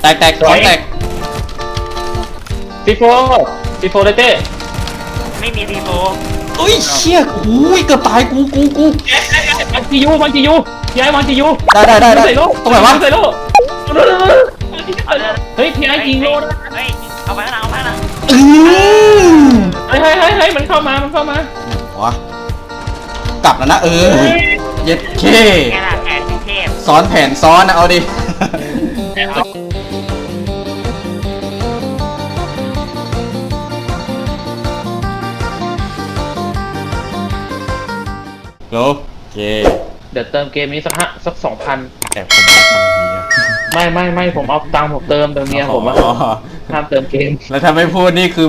แตกแตกของแตกซีโฟซีโฟเลยเต้ไม่มีทีโฟอุ้ยเชี่ยอุ้ยเกือบตายกูกูกูมันจียูมันจียูย้ายมันจียูได้ได้ได้ได้ใส่โล่ตรงไหนวะใส่โล่เฮ้ยพี่ไอ้ยิงโล่นะเฮ้ยเอาไปข้างหลังเอาไปข้างหลังอืมเฮ้ยเฮ้ยเฮ้ยเฮ้ยมันเข้ามามันเข้ามาวะกลับแล้วนะเออเย็ดเคแค่ละแผนเทพซ้อนแผนซ้อนนะเอาดิ โลโอเคเดี๋ยวเติมเกมนี้สักฮะสักสองพันแอบผมมาทำนี้อะไม่ไม่ไม่ผมเอาตังค์ผมเติมเติมเมียผมอะอ๋อห้ามเติมเกมแล้วถ้าไม่พูดนี่คือ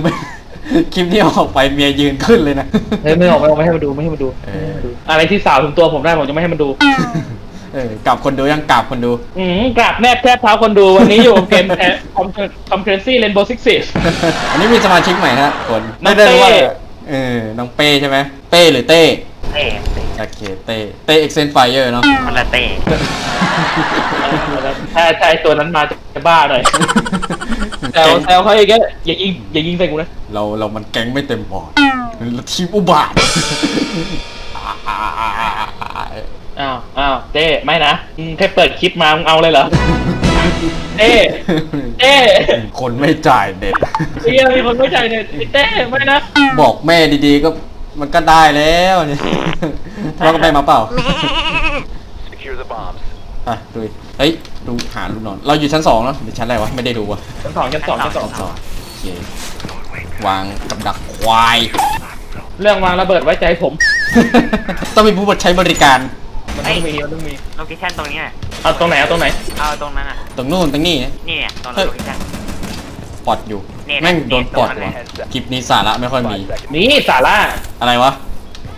คลิปนี้ออกไปเมียยืนขึ้นเลยนะ เฮ้ยไม่ออกไม่ออกไม่ให้มาดูไม่ให้มาดูเอออะไรที่สาวถึงตัวผมได้ผมจะไม่ให้มันดู เออกลับคนดูยังกลับคนดู อืมกราบแนบแทบเท้าคนดูวันนี้อยู่กับเกมแคอมคอมเพรสซี่เรนโบว์ซิกซิส อันนี้มีสมาชิกใหม่ฮะคนน้องได้รู้ว่าเต้เออน้องเป้ใช่ไหมเป้หรือเต้ เต้ โอเคเต้เต้เอ็กเซนไฟเออร์เนาะมันละเต้ถ้าถ้าไอ้ตัวนั้นมาจะบ้าหน่อยแซวแซวเขาอีกแกอย่ายิงอย่ายิงใส่กูนะเราเรามันแก๊งไม่เต็มบอร์ดเราทีมอุบาทอ้าวอ้าวเต้ไม่นะอืมแค่เปิดคลิปมามึงเอาเลยเหรอเต้เต้คนไม่จ่ายเด็ดเฮียมีคนไม่ใจเนี่ยไอ้เต้ไม่นะ บอกแม่ดีๆก็ มันก็ได้แล้วเนี่ยทะเลาะกับแม่มาเปล่า Secure the bombs. อะดูดิเฮ้ยดูหาลูกนอน เราอยู่ชั้นสองแล้วหรือชั้นอะไรวะ ไม่ได้ดูวะชั้นสองชั้นสองชั้นสองชั้นสองโอเควางกับดักควาย เรื่องวางระเบิดไว้ใจผมต้องมีผู้ใช้บริการ มันต้องมีมันต้องมีโลเคชั่นตรงนี้น่ะเอาตรงไหนเอาตรงไหนเอาตรงนั้นอะ ตรงนู่นตรงนี้นะนี่เนี่ยตรงเฮ้ย โลเคชั่น ปลอดอยู่เนี่ยแม่งโดนปลอดเนี่ว่ะยคลิปนี้สาระไม่ค่อยมี Five seconds. นี่สาระอะไรวะ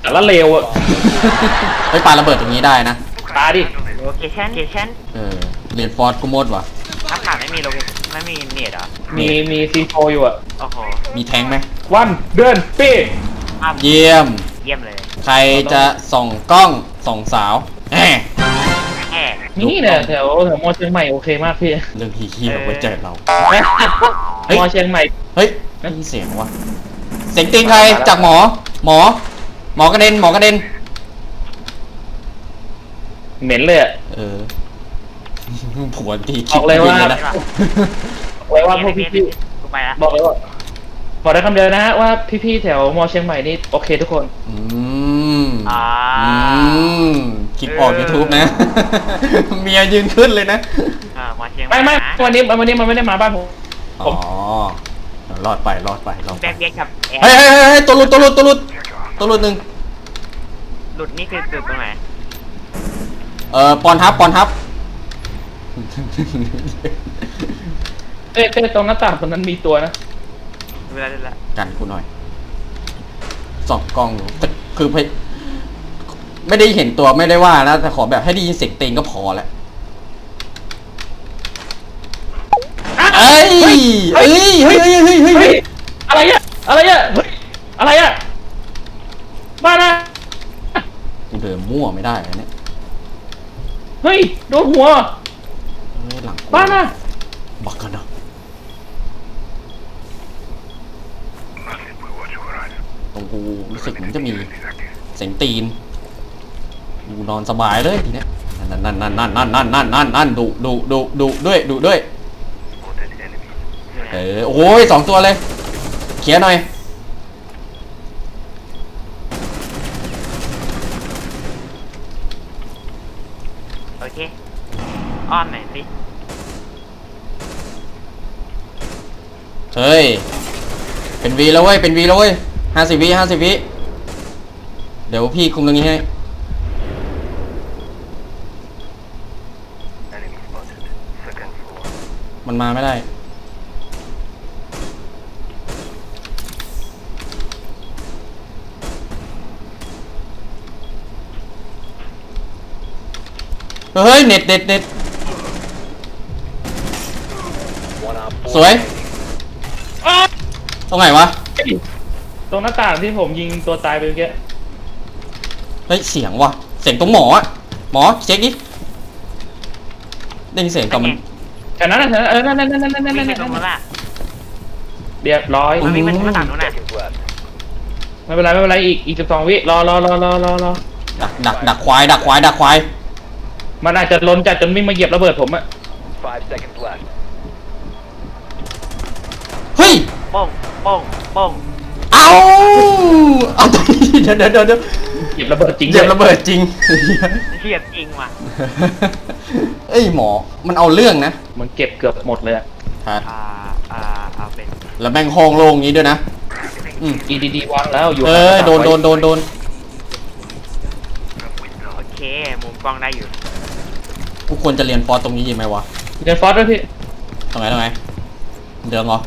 สาระเลวอะเฮ้ยปาระเบิดตรงนี้ได้นะตาดิ โลเคชั่นโลเคชั่นเออเรียนฟอร์ดกูหมดว่ะ ถ้าขาดไม่มีโลเคไม่มีเน็ตเหรอมีมีซีโฟอยู่อะโอ้โหมีแทงค์ไหม วันเดือนปีภาพเยี่ยม เยี่ยมเลย ใครจะส่องกล้องส่องสาวแหมแค่ นี่เนี่ยแถวแถวมอเชียงใหม่โอเคมากพี่เรื่องฮี้ยๆไว้เจอเรามอเชียงใหม่ เฮ้ยได้ยินเสียงวะเสียงตีนใครจากหมอ หมอ หมอกระเด็นหมอกระเด็น เหม็นเลยอะเออผัวตีบอกเลยว่าบินนะไว้ว่าพวกพี่พี่กูไปละบอกเลยว่าบอกได้คำเดียวนะฮะว่าพี่ๆแถวมอเชียงใหม่นี่โอเคทุกคน อืม อ่าอืมคลิปออกยูทูบนะ เมียยืนขึ้นเลยนะ อ่ามาเชียงใหไม่ไม่นะวันนี้วันนี้มันไม่ได้มาบ้านผม อ๋อ รอดไป รอดไปรอดไปแบ็คเบียกับแอร์เฮ้ยเฮ้ยเฮ้ยเฮ้ยตัวหลุดตัวหลุดตัวหลุดตัวหลุดหนึ่งหลุดนี่คือจุดตรงไหนเอ่อปอนทับปอนทับเต้เต้ตรงหน้าต่างตรงนั้นมีตัวนะดูแลวดูแลวกันกูหน่อยส่องกล้องอยู่แต่คือพย ไม่ได้เห็นตัวไม่ได้ว่านะแต่ขอแบบให้ได้ยินเสียงตีนก็พอแล้วเอ้ยเอ้ยเฮ้ยเฮ้ยเฮ้ยเฮ้ยเฮ้เฮ้ยยอะไรอะอะไรอะเฮ้ยอะไรอะบ้านะกูเดินมั่วไม่ได้เลยเนี่ยเฮ้ยโดนหัวเอ้ยหลังกูบ้านะบักกันนะตรงกูรู้สึกเหมือนจะมีเสียงตีน กูนอนสบายเลยทีเนี้ยนั่นนั่นนั่นนั่นนั่นนั่นนั่นนั่นนั่นดุดุดุดุด้วยดุด้วย เออโอ้ยสองตัวเลยเคลียร์หน่อยโอเคอ้อมหน่อยสิเฮ้ย เป็นวีแล้วเว้ย เป็นวีแล้วเว้ยห้าสิบวิห้าสิบวิ เดี๋ยวพี่คุมตรงนี้ให้ มันมาไม่ได้ เฮ้ย เน็ตเน็ตเน็ต One op ส four. วยอ้าตรงไหนวะ ตรงหน้าต่างที่ผมยิงตัวตายไปเมื่อกี้เฮ้ย เสียงว่ะ เสียงตรงหมออะหมอ เช็คดิได้ยินเสียงตอนมันใช่ แต่นั้นน่ะแต่นั้นเออนั่นนั่นนั่นนั่นนั่นวิ่นั่งนไปตรงนู้นล่ะเรียบร้อยมันวิ่งมาทางหน้าต่างนู้นน่ะ Seconds left. ไม่เป็นไรไม่เป็นไรอีกอีกสิบสองวิรอรอรอรอรอรอดักดักดักควายดักควายดักควายมันอาจจะล้นจัดจนวิ่งมาเหยียบระเบิดผมอะ5 seconds left. เฮ้ย โป้งโป้งโป้งเอาเอาเดี๋ยวเดี๋ยวเดี๋ยวเดี๋ยว เหยียบระเบิดจริงเหยียบระเบิดจริงเทียบจริงว่ะเอ้ยหมอ มันเอาเรื่องนะมันเก็บเกือบหมดเลยอะครับอ่าอ่าเอาเป็นแล้วแม่งห้องโล่งงี้ด้วยนะ อืม อีดีดีวางแล้วอยู่เออ โดนโดนโดนโดนโอเคมุมกล้องได้อยู่กูควรจะเรียนฟอร์สตรงนี้ยังไหมวะเดินฟอสด้วยพี่ตรงไหนตรงไหนเดิมเหรอ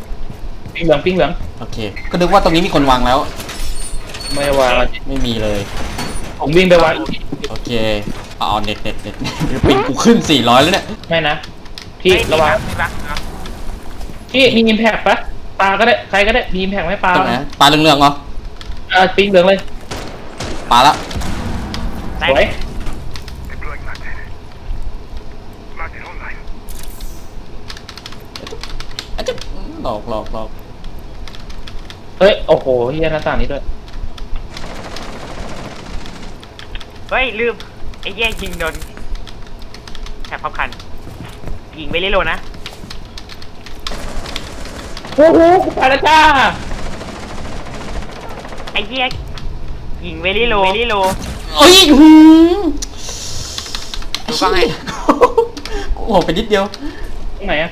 ปิ้งเหลืองปิ้งเหลืองโอเค ก็นึกว่าตรงนี้มีคนวางแล้ว ไม่วางอะไม่มีเลย ผมวิ่งไปวางอีกโอเคเอาเอาเน็ตเน็ตเน็ตเดี๋ยวปิงกูขึ้น 400 แล้วเนี่ย ไม่นะพี่เฮ้ยระวังพี่รักพี่รักพี่มีอิมแพกปะปลาก็ได้ใครก็ได้มีอิมแพกไหมปลาตรงไหนปลาเหลืองๆเหรออ่าปิ้งเหลืองเลยปลาละได้สวยอะจ๊ะหลอกหลอกหลอกเฮ้ย โอ้โหเฮียหน้าต่างนี้ด้วย เฮ้ยลืมไอ้แย่ยิงโดนแถบพับคัน ยิงไปเรื่อยๆนะ โอ้โหกูไปแล้วจ้าไอ้แย่ยิงไปเรื่อยๆไปเรื่อยเอ้ยหืมดูกล้องให้ โอ้โหไปนิดเดียว ตรงไหนอะ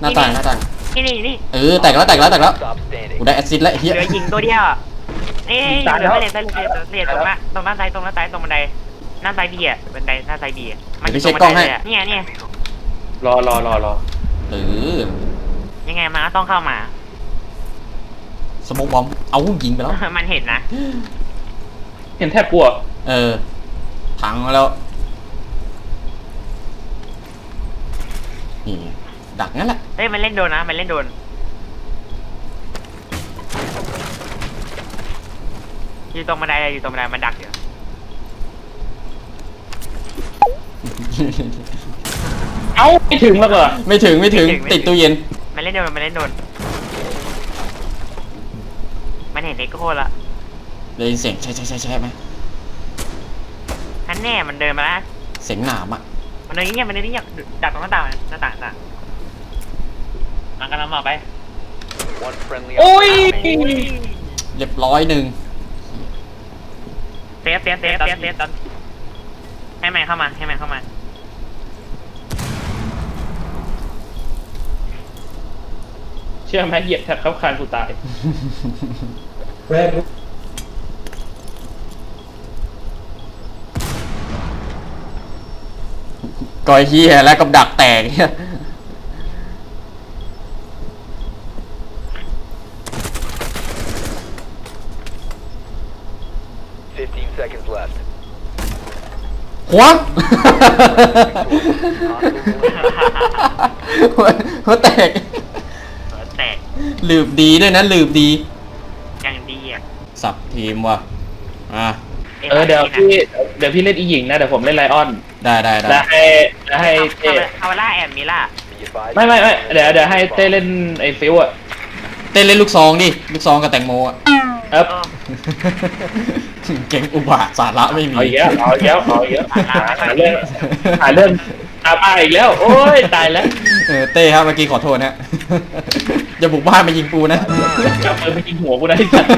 หน้าต่างหน้าต่าง ๆนี่นี่นี่เออแตกแล้วแตกแล้วแตกแล้ว Stop standing. กูได้แอสซิสต์แล้วไอ้เหเฮียลือยิงตัวเดียวอะ นี่เหลือเหลือเหลือเหลือเหลือตรงหน้าตรงหน้าซ้ายตรงหน้าซ้ายตรงบันไดหน้าซ้ายบีอะบันไดหน้าซ้ายบีอะมันอยู่ตรงบันไดเลยอะเนี่ยเนี่ยรอรอรอรอเออยังไงมันก็ต้องเข้ามาสโมกบอมเอายิงไปแล้ว มันเห็นนะ เห็นแทบกลัว เออพังแล้วนี่ดักงั้นแหละเฮ้ยมันเล่นโดนนะมันเล่นโดน อยู่ตรงบันไดเลยอยู่ตรงบันไดมันดักอยู่เอ้าไม่ถึงแล้วเหรอไม่ถึงไม่ถึงติดตู้เย็น มันเล่นโดนมันเล่นโดนมันเห็นเอ็กโคละได้ยินเสียงใช่ใช่ใช่ใช่ไหมท่านแน่มันเดินมาแล้วเสียงหนามอะมันเดินเงียบมันเดินเงียบดักตรงหน้าต่างหน้าต่างหน้าต่างมันกำลังมาไป One friendly โอ้ยเรียบร้อยหนึ่ง เซฟเซฟเซฟเซฟเซฟตอนให้แมนเข้ามา ให้แมนเข้ามา เชื่อไหมเหยียบแทบเข้าคานกูตายกอยเฮียแล้วกับดักแตกเฮีย seconds left. หัว หัวหัวแตก หัวแตกลืบดีด้วยนะลืบดี อย่างดีอะสับทีมว่ะ อะ เออเดี๋ยวพี่เดี๋ยวพี่เล่นอีหญิงนะเดี๋ยวผมเล่นไลออนได้ได้ได้ แล้วให้แล้วให้เต้คาเวล่าแอบมิล่า Be advised. ไม่ไม่ไม่เดี๋ยวเดี๋ยวให้เต้เล่นไอ้ฟิวอะเต้นเล่นลูกซองดิ ลูกซองกับแตงโมอะ เอ๊บเออ เก่งอุบาทสาระไม่มีเอาอีกแล้วเอาอีกแล้วเอาอีกแล้วหาหาเรื่เรื่อองงหาเรื่องอาบ้าอีกแล้ว โอ้ยตายแล้วเออเต้ครับเมื่อกี้ขอโทษนะ อย่าบุกบ้านมายิงปูนะ จับปืนไปยิงหัวกูได้สัตว์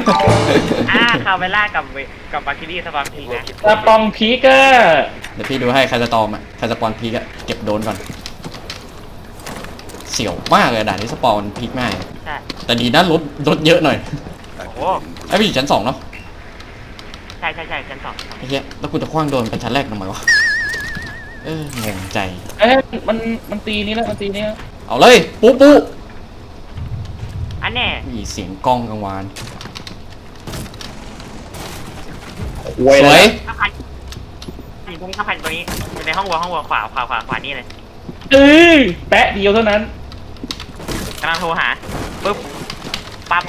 อ่าคาเวล่ากับเวกับบาคิรี่สปอนพีนะตาปองพีกอะเดี๋ยวพี่ดูให้ใครจะตอมอะใครจะปอนพีกอะเก็บโดนก่อน เสียวมากเลยด่านนี้สปอนพีกง่ายใช่แต่ดีนะรถรถเยอะหน่อยโอ้โหไอ้พี่อยู่ชั้นสองเนาะ ใช่ใช่ใช่ชั้นสองไอ้เหี้ยแล้วกูจะคว้างโดนเป็นชั้นแรกทำไมวะ เอองงใจ เอ้ยมันมันตีนี้แล้วมันตีนี้แล้วเอาเลย ปุ๊ปุ๊อันแน่มีเสียงกล้องกลางวานหวยสเลวยยข้าพันนี่ตรงนี้ข้าพันตรงนี้อยู่ในห้องวัวห้องวัวขวาขวาขวาขวานี่เลยเออแปะเดียวเท่านั้นกำลังโทรหาปุ๊บปั๊บ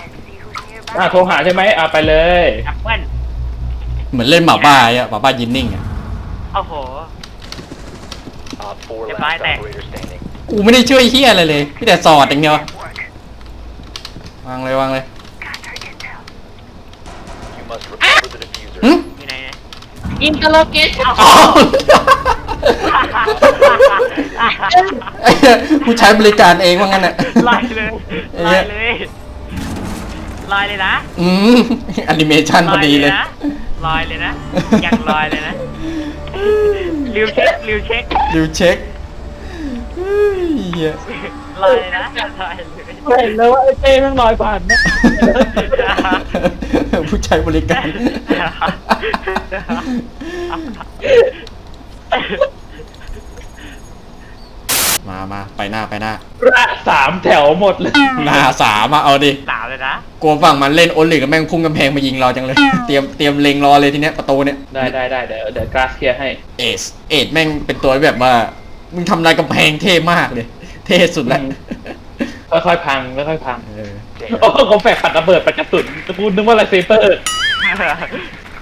อะโทรหาใช่ไหมอะไปเลยแอปเปิ้ล เหมือนเล่นหมาบ้าอะหมาบ้ายินนิ่งอะโอ้โห Op 4 If last I think- operator standing. กูไม่ได้ช่วยเฮียอะไรเลยพี่แต่สอดอย่างเดียววางเลยวางเลย You must recover the diffuser. หึอยู่ไหนเนี่ยอินเตอร์โลเกชอ้าวไอ้เหี้ยกูใช้บริการเองว่างั้นอะลอยเลยลอยเลยลอยเลยนะ อืมแอนิเมชันพอดีเลยนะ ลอยเลยนะ ยังลอยเลยนะริวเช็คริวเช็คดูเช็คเฮ้ยเหี้ยลอยเลยนะลอยเลยเห็นเลยว่าไอ้เต้แม่งลอยผ่านนะผู้ใช้บริการ มามาไปหน้าไปหน้าระสามแถวหมดเลยหน้าสามอะเอาดิสาวเลยนะกลัวฝั่งมันเล่นโอลิกกับแม่งพุ่งกำแพงมายิงเราจังเลย เตรียมเตรียมเล็งรอเลยทีเนี้ยประตูเนี้ยได้ได้ได้เดี๋ยวเดี๋ยวกราสเคลียร์ให้เอสเอสแม่งเป็นตัวแบบว่ามึงทำลายกำแพงเท่มากเลย เท่สุดแล้วค่อยๆพังค่อยๆพังเออโอ้เขาแฝกปัดระเบิดปัดกระสุนตะกูนึกว่าอะไรเซเปอร์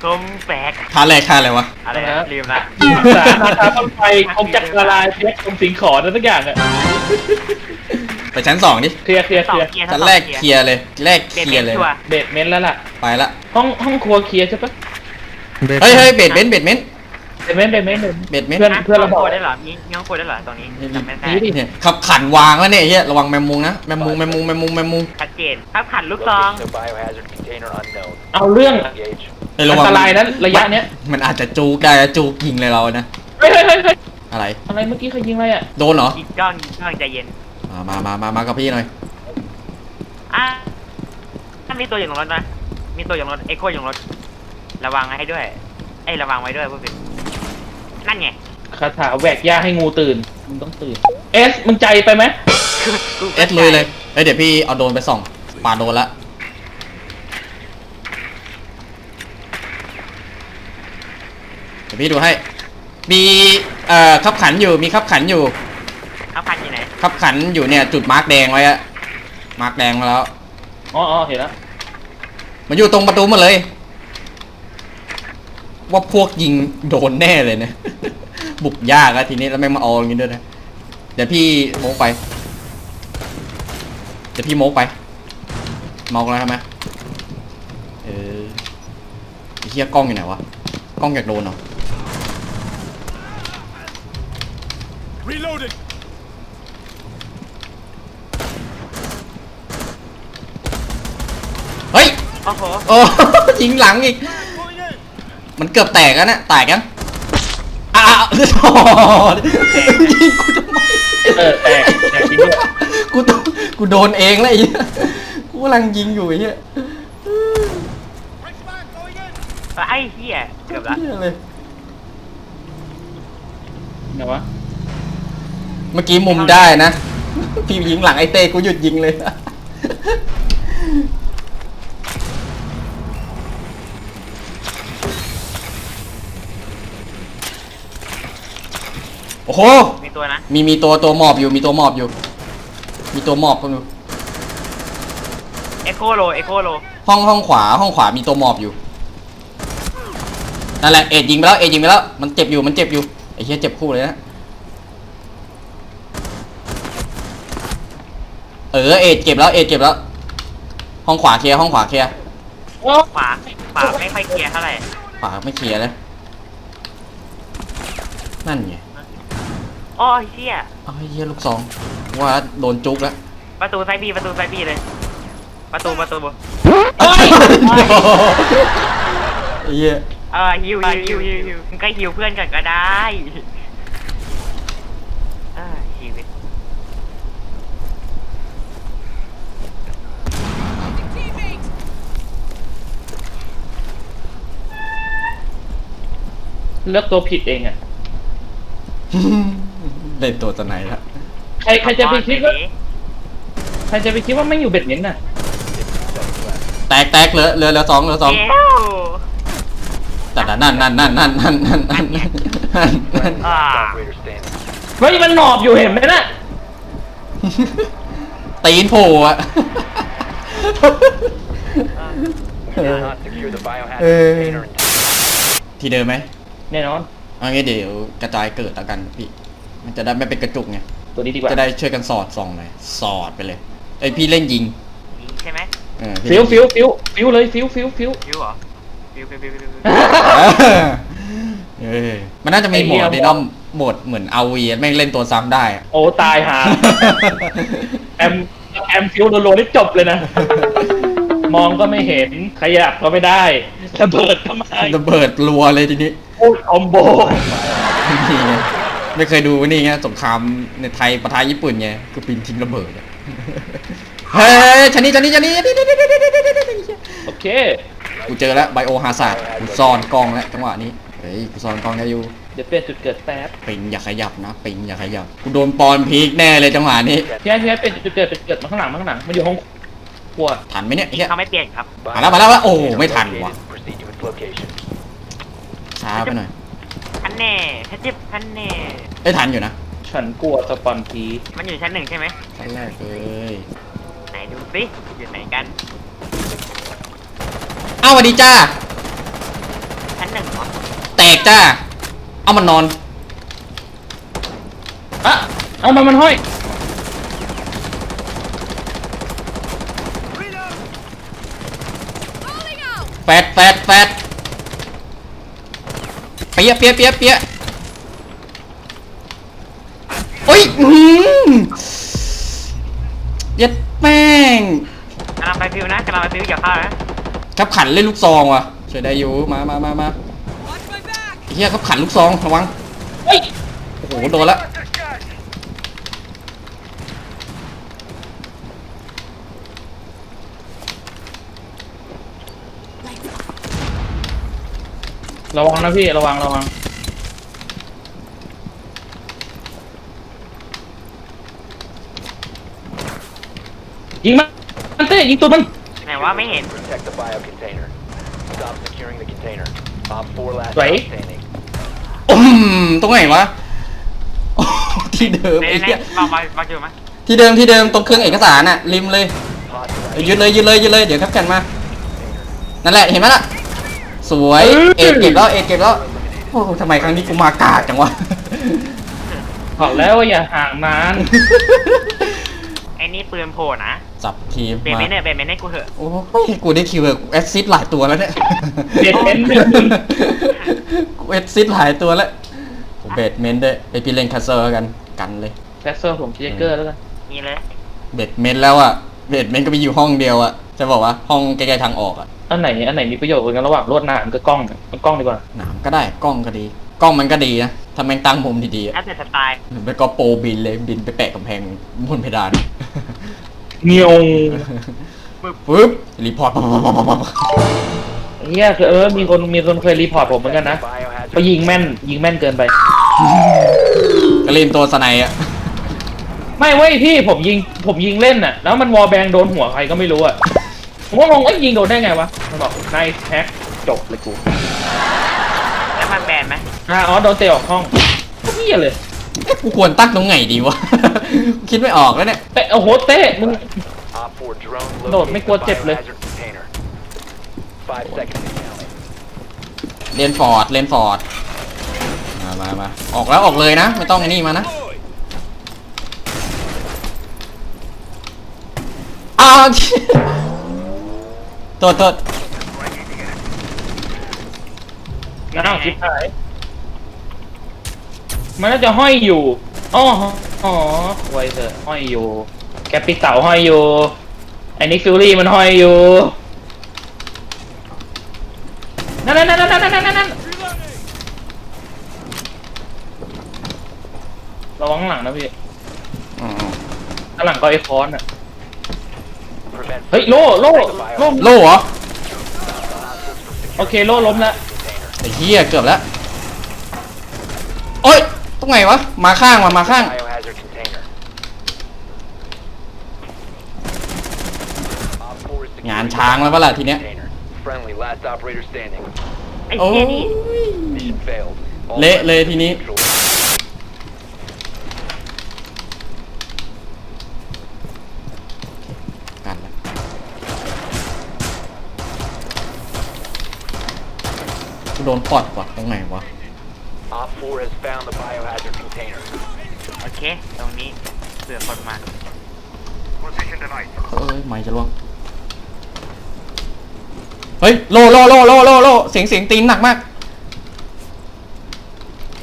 คมแปลกท่าแรกท่าอะไรวะ อะไรนะลืมละสารนาคาต้นไฟคงจักรลายเพชรคงสิงขอนั่นทุกอย่างอะไปชั้นสองดิเคลียร์เคลียร์สเคองลียร์เกียร์ชั้นแรกเคลียร์เลย แรกเปลี่ยนเคลียร์เลยชัวร์เบดเมนต์แล้วล่ะ ไปละ ห้องห้องครัวเคลียร์ใช่ปะเฮ้ยเฮ้ยเบดเบนซ์เบดเบนซ์เบดเมนต์เบดเมนต์เบดเมนซ์เพื่อนเพื่อนเราบอกโคได้เหรอมีมีห้องโคได้เหรอตรงนี้จำไม่ได้นี่ดิเนี่ยขับขันวางแล้วเนี่ยเฮียระวังแมมมุงนะแมมมุงแมมมุงแมมมุงแมมมุงชัดเจนครับขันลูกซอง Location of biohazard container unknown. เอาเรื่อง Engage. เฮ้ยอัระวังนตรายนั้นระยะเนี้ยมันอาจจะจูกได้จะจูกยิงเลยเรานะ เฮ้ยเฮ้ยเฮ้ยเฮ้ยอะไร อะไรเมื่อกี้เขายิงอะไรอะโดนเหรอยิงกล้องยิงกล้องใจเย็นมามามามามากับพี่หน่อย อะถ้ามีตัวอย่างรถนะมีตัวอย่างรถเอ็กโคอย่างรถ ระวังให้ด้วย เอ้ยระวังไว้ด้วยพวกพี่นั่นไงคาถาแหวกย่าให้งูตื่นมึงต้องตื่นเอสมึงใจไปไหมกูเอสเลยเลยเอ้ยเดี๋ยวพี่เอาโดรนไปส่องปาโดนละ ดี๋ยวพี่ดูให้ มีเอ่อขับขันอยู่มีขับขันอยู่เขาพันอยู่ไหนขับขันอยู่เนี่ยจุดมาร์กแดงไว้อะมาร์กแดงมาแล้ว อ๋ออ๋อเห็นแล้วมันอยู่ตรงประตูหมาเลย ว่าพวกยิงโดนแน่เลยนะ บุกยากอะทีนี้แล้วแม่งมาเอาอย่างนี้ด้วยนะ เดี๋ยวพี่โมกไป เดี๋ยวพี่โมกไปเมาแล้วใช่ไหมเออไอ้เหี้ยกล้องอยู่ไหนวะ กล้องอยากโดนเหรอ Reloading. เฮ้ย โอ้โหโอ้ ยิงหลังอีกมันเกือบแตกแล้วนะแตกยังอ้าวโอ้ยิงกูทำไมเออแตกแตกจริงด้วย กูต้องกูโดนเองแล้วไอ้เหี้ยกูกำลังยิงอยู่ไอ้เหี้ยไอ้เหี้ยเกือบละเหี้ยเลย ไหนวะ เมื่อกี้มุมได้นะ พี่ยิงหลังไอ้เต้กูหยุดยิงเลย โอ้โห มีตัวนะมีมีตัวตัวหมอบอยู่ มีตัวหมอบอยู่ มีตัวหมอบอยู่เอ็กโคโลเอ็กโคโลห้องห้องขวาห้องขวามีตัวหมอบอยู่ นั่นแหละเอ็ดยิงไปแล้วเอ็ดยิงไปแล้ว มันเจ็บอยู่มันเจ็บอยู่ไอ้เหี้ยเจ็บคู่เลยนะ เออ เอ็ดเก็บแล้ว เอ็ดเก็บแล้ว ห้องขวาเคลียร์ห้องขวาเคลียร์ โอ้ขวาขวาไม่ค่อยเคลียร์เท่าไหร่ขวาไม่เคลียร์เลย นั่นไงอ้อเหี้ยเอาไอ้เหี้ยลูกซองว่าโดนจุกแล้วประตูไซบีประตูไซบีเลย ประตูประตูไอ้เหี้ยเออฮิวฮิวฮิวฮิวฮิวมึงก็ฮิวเพื่อนกันก็ได้เออชีวิต เลือกตัวผิดเองอะเล่นตัวจะไหนละใครใครจะไปคิดว่าใครจะไปคิดว่าไม่อยู่เบ็ดเม้นต์น่ะ แตกแตกเหลือเหลือเหลือสองเหลือสองเอ้วแต่นั่นนั่นนั่นนั่นนั่นนั่นนั่นนั่นนั่นอ่า Operator standing. เฮ้ยมันหนอบอยู่เห็นไหมน่ะตีนโผล่อะ We did not secure the biohazard Eh. container in ทีเดิมไหม แน่นอนเอางี้เดี๋ยวกระจายเกิดแล้วกันพี่ มันจะได้ไม่เป็นกระจุกไง ตัวนี้ดีกว่าจะได้ช่วยกันสอดส่องหน่อยสอดไปเลยไอยพี่เล่นยิงยิงใช่ไหมเออพี่ฟิวเล่นฟิวฟิวฟิวเลยฟิวฟิวฟิวฟิวเหรอฟิวฟิวฟิวฟิวฟิวเออมันน่าจะมีโหมดไอ้เหี้ยในน้อมโหมดเหมือนเอาวีแม่งเล่นตัวซ้ำได้อะโอ้ตายหาแอมแอมฟิวโดนโลนี่จบเลยนะ มองก็ไม่เห็นขยับก็ไม่ได้ระเบิดก็ไม่ระเบิดรัวเลยทีนี้ โอ้ยคอมโบนี่ไงไม่เคยดูนี่ไงสงครามในไทยปะทะญี่ปุ่นไงคือปีนทิ้งระเบิดอะเฮ้ยชันนี้ชันนี้ชันนี้โอเค กูเจอแล้วไบโอฮาซาดกูซ่อนกล้องแล้วจังหวะนี้เฮ้ยกูซ่อนกล้องได้อยู่เดี๋ยวเปลี่ยนจุดเกิดแป๊บปิงอย่าขยับนะปิงอย่าขยับกูโดนปอนพีกแน่เลยจังหวะนี้พี่ไอ้พี่ไอ้เปลี่ยนจุดเกิดเป็นจุดเกิดมาข้างหลังมาข้างหลังมันอยู่ห้องครัวทันไหมเนี่ยไอ้เหี้ยเขาไม่เปลี่ยนครับมาแล้วมาแล้วมาแล้วโอ้โหไม่ทัน Located. ว่ะ ช้าไปหน่อยทันแน่ทันจิบทันแน่ได้ยทันอยู่นะฉันกลัวสปอนพีมันอยู่ชั้นหนึ่งใช่ไหมชั้นแรกเลยไหนดูสิอยู่ไหนกันเอ้าสวัสดีจ้า ชั้นหนึ่งเหรอแตกจ้า เอามันนอนอะเอามามันห้อย แฟดแฟดแฟด เปียะเปียะเปียะเปียะโอ้ยอื้อหือเย็ดแม่งกำลังไปฟิวนะกำลังไปฟิวอย่าเข้านะขับขันเล่นลูกซองว่ะช่วยได้อยู่มามามามาไอ้เฮียขับขันลูกซองระวังเฮ้ยโอ้โหโดนละ ระวังนะพี่ระวังระวังยิงมันมันเต้ยิงตัวมัน ไหนว่าไม่เห็น Protect the bio container. Stop securing the container. Op 4 last Right. outstanding. อืมตรงไหนวะโอ้ที่เดิมไหนไอ้ไหนเหี้ยมามามาจูมาที่เดิมที่เดิมตรงเครื่องเอกสารน่ะริมเลย Pod เออยึดเลยยึดเลยยึดเลยเดี๋ยวครับกันมา นั่นแหละเห็นไหมล่ะ สวย เอกเก็บแล้วเอกเก็บแล้วโอ้โหทำไมครั้งนี้กูมากากจังวะ บอกแล้วว่าอย่าห่างนานไอ้นี่ปืนโผล่นะจับทีมเปลี่ยนมาไม่เนี่ยเปลี่ยนไม่ให้กูเถอะโอ้ยกูได้คิวแบบแอดซิดหลายตัวแล้วเนี่ยเบ็ดเมนต์หนึ่งหนึ่งกูแอดซิดหลายตัวแล้วผมเบดเมนต์ด้วยไอพี่เล่นคาเซอร์กันกันเลยแฟสเซอร์ผมเจเกอร์แล้วกันนี่เลย เบดเมนต์แล้วอะ เบดเมนต์ก็มีอยู่ห้องเดียวอะ จะบอกว่าห้องใกล้ๆทางออกอะ อันไหนอันไหนมีประโยชน์กว่ากันระหว่างลวดหนามกับกล้องเอากล้องดีกว่า หนามก็ได้กล้องก็ดี กล้องมันก็ดีนะถ้าแม่งตั้งมุมดีๆอะแล้วแต่สไตล์หรือไม่ก็โปรบินเลยบินไปแปะกำแพงบนเพดาน เงียวปึ๊บรีพอร์ตปั๊บปั๊บปั๊บปั๊บเฮียคือเออมีคนมีคนเคยรีพอร์ตผมเหมือนกันนะ Biohazard ไปยิงแม่น ยิงแม่นเกินไปก็เล่นตัวสไนด์อะไม่เว้ยพี่ผมยิงผมยิงเล่นน่ะ แล้วมันวอลแบงโดนหัวใครก็ไม่รู้อะ ผมก็งงว่ายิงโดนได้ไงวะ มันบอกนายแท็กจบเลยกูแล้วมันแบนไหมอ่าอ๋อโดนเตะออกห้องเฮียเลย กูควรตั้งตรงไหนดีวะ คิดไม่ออกแล้วเนี่ย เตะโอ้โหเตะมึง Op 4 drone โดดไม่กลัว located เจ็บ the เลย biohazard container. Five seconds to count. เลนฟอร์ดเลนฟอร์ดมามามาออกแล้วออกเลยนะ ไม่ต้องไอ้นี่มานะอ้าว โทษโทษอ้าวชิบหาย มันน่าจะห้อยอยู่อ๋ออ๋อไวเถอะห้อยอยู่แกปปิเต่าห้อยอยู่ไอ้นิกฟิลลี่มันห้อยอยู่ นั่นนั่นนั่นนั่นนั่นนั่นนั่นระวังข้างหลังนะพี่อืมข้างหลังก็ไอ้คอนอะ Prevent เฮ้ยโล่โล่โล่โล่เหรอ โอเคโล่ล้มแล้วไอ้เหี้ยเกือบแล้วโอ๊ยตรงไหนวะ มาข้างมามาข้าง biohazard container. Op 4 is securing งานช้างแล้วปะล่ะทีเนี้ย container. Friendly, last operator standing. ไอ้โอ้เหี้ยย นี่ Mission failed. All เละเลยทีนี้ neutral. กันละกู โดนปอดว่ะตรงไหนวะ Op 4 has found the biohazard container. โอเค ตรงนี้เสือคนมาเอ้ยไม่จะล่วงเฮ้ยโลโลโลโลโลโลเสียงเสียงตีนหนักมาก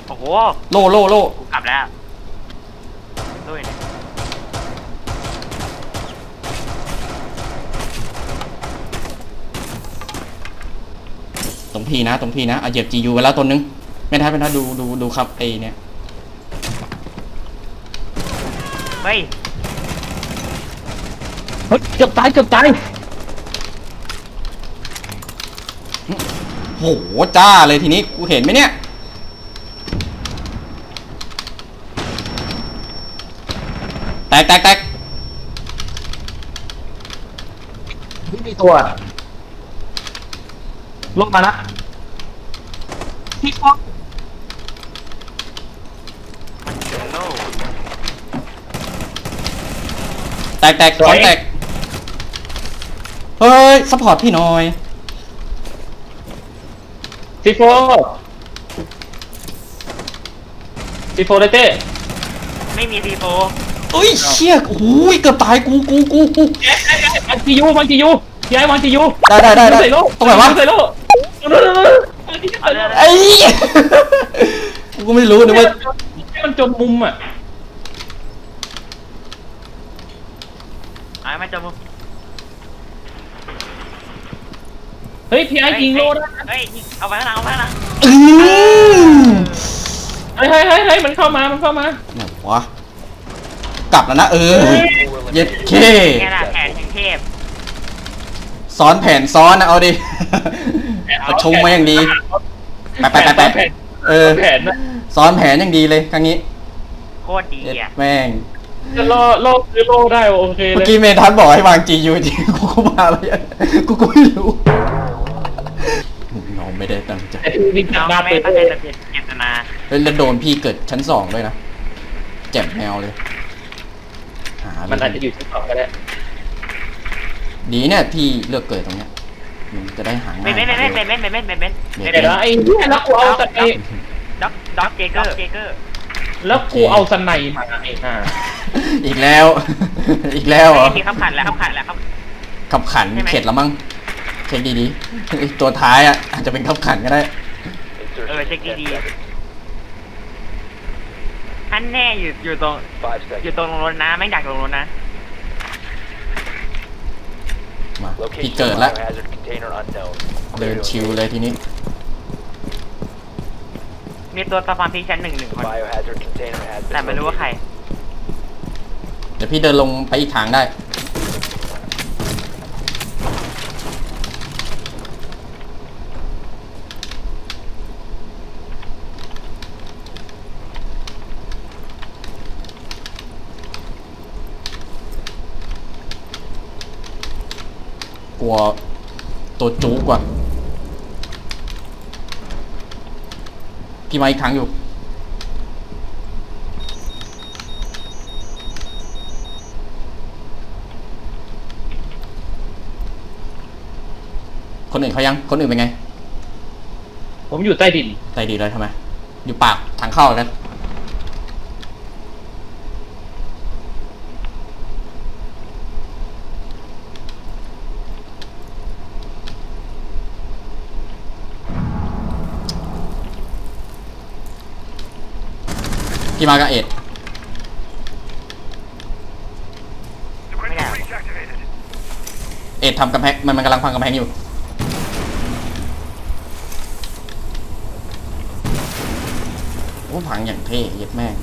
โอ้โห โลโลโลกูกลับแล้ว พี่นะ ตรงพี่นะเอาเหยียบจียูไปแล้วตัวนึง ไม่ได้ไม่ได้ดูดูดูครับไอเนี่ยเฮ้ยเฮ้ยเกือบตายเกือบตายโหจ้าเลยทีนี้กูเห็นไหมเนี่ยแตกแตกแตกไม่มีตัว ลงมาละพี่ฟอกมันเจอโลกแตกแตกของแตก เฮ้ยซัพพอร์ตพี่หน่อย ซีโฟซีโฟเลเต้ไม่มีซีโฟเอ้ยเชี่ยโอ้ยเกือบตายกูกูกูกูมันจียูมันจียูพี่ไอ้มันจียูได้ได้ได้ได้ใส่โลตรงไหนวะ ใส่โล เอาเลยไอ้กูก็ไม่รู้นะว่าให้มันจนมุมอะเอาไม่จมมุมเฮ้ยพี่ไอ้ยิงโลได้นะเฮ้ยยิงเอาไปข้างหลังเอาไปข้างหลังอืมเฮ้ยเฮ้ยเฮ้ยเฮ้ยมันเข้ามามันเข้ามาไหนวะกลับแล้วนะเออ เย็ดเค แค่ละแผนแห่งเทพ ซ้อนแผนซ้อนนะเอาดิ ประชงมาอย่างดี ไปไปไปไปแผนเออแผนนะซ้อนแผนอย่างดีเลยครั้งนี้โคตรดีเย็ดอะแม่ง จะล่อล่อซื้อโลได้โอเคเลเมื่อยกี้เมทันบอกให้วางจียูทีกูก็มาแล้วยังกูก็ไม่รู้น้องไม่ได้ตั้งใจแต่พี่วิ่งน้องหน้าไม่เปิดตั้งใจจะเปลี่ยนเจตนาเฮ้ยแล้วโดนพี่เกิดชั้นสองด้วยนะแจ็บแมวเลย หามันอาจเลจะยอยู่ชั้นสองก็ได้ดีเนี่ยพี่เลือกเกิดตรงเนี้ยมัน จะได้หาเบง่ายนเบนเบนเบนเบนเบนเบนเบนเบนเดี๋ยวนะไอ้เนี่ยแล้วกูเอาสไนด็อกด็อกเจเกอร์เจเกอร์แล้วกูเอาสไนมาไอ้ห่าอีกแล้ว อีกแล้วเหรอมีขับขันแล้วขับขันแล้วครับขับขันใช่ไหมเข็ดแล้วมั้งเช็คดีๆไอ้ตัวท้ายอะอาจจะเป็นขับขันก็ได้เออเช็คดีๆท่านแน่อยู่อยู่ตรง Five อยู่ seconds. ตรงลงรถนะไม่อยากลงรถนะ มาพี่ Location เกิด of แล้ว biohazard container unknown. เดินชิวเลยทีนี้ มีตัวสะพานพีชั้นหนึ่งหนึ่งคน Biohazard container has แต่ been ไม่รู้ว่าใคร located. เดี๋ยวพี่เดินลงไปอีกทางได้ กลัวตัวจู๊กว่ะพี่มาอีกครั้งอยู่ คนอื่นเขายัง คนอื่นเป็นไง ผมอยู่ใต้ดิน ใจดีเลยทำไม อยู่ปากทางเข้าแล้ว พี่มากับเอ็ดไม่ได้เอ็ดทำกำแพงมันมันกำลังพังกำแพงอยู่ โอ้พังอย่างเท่เย็ดแม่ง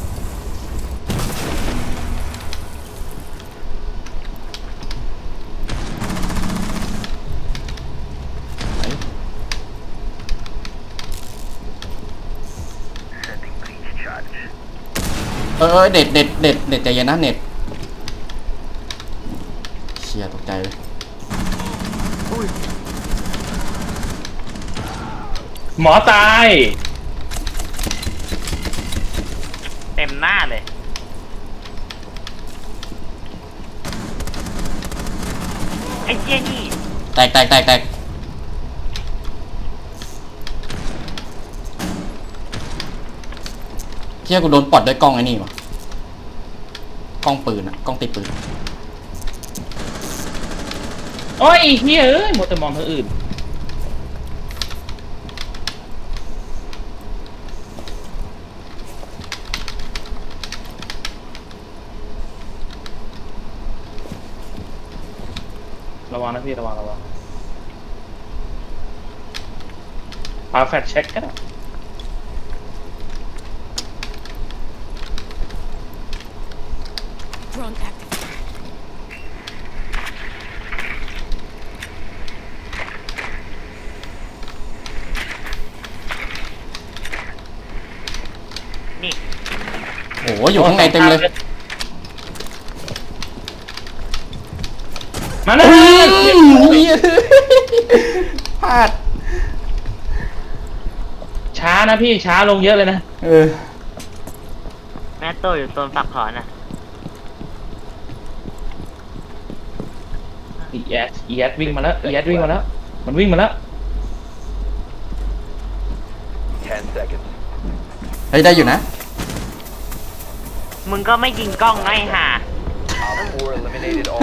ไหนเออเออเด็ดเด็ดเด็ดเด็ดใจเย็นนะเน็ตเชียตกใจเลยหมอตาย เต็มหน้าเลย ไอ้เจี๊ยนี่ แตกแตกแตกแตกเชี่ยกูโดนปลดด้วยกล้องไอ้นี่วะก ล้องกล้องปืนอะกล้องติดปืน โอ้ยเฮียเอ้ยหมดแต่มองทางอื่น ระวังนะพี่ ระวัง ระวังปาแฟตเช็คกัน active. นี่ โอ้โหอยู่ข้างในเต็มเลย มานะพลาด ช้านะพี่ช้าลงเยอะเลยนะ เออ แม่โตอยู่โซนฝักถอนอะอีแอดอีแอดวิ่งมาแล้วอีแอดวิ่งมาแล้ว มันวิ่งมาแล้ว10 seconds. เฮ้ยได้อยู่นะ มึงก็ไม่ยิงกล้องไงห่า Op 4 eliminated all.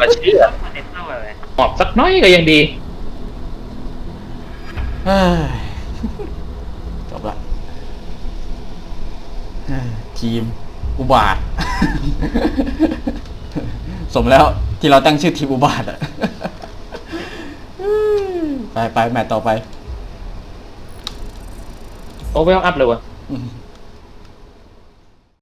มาเชื่อเน็ตโต้เลยหมอบสักน้อยก็ยังดี เฮ้ยจบละเฮ้ยทีม อุบาท สมแล้วที่เราตั้งชื่อทีมอุบาทอะไปไปแมตต์ต่อไป โอเวลอัพเลยวะอืม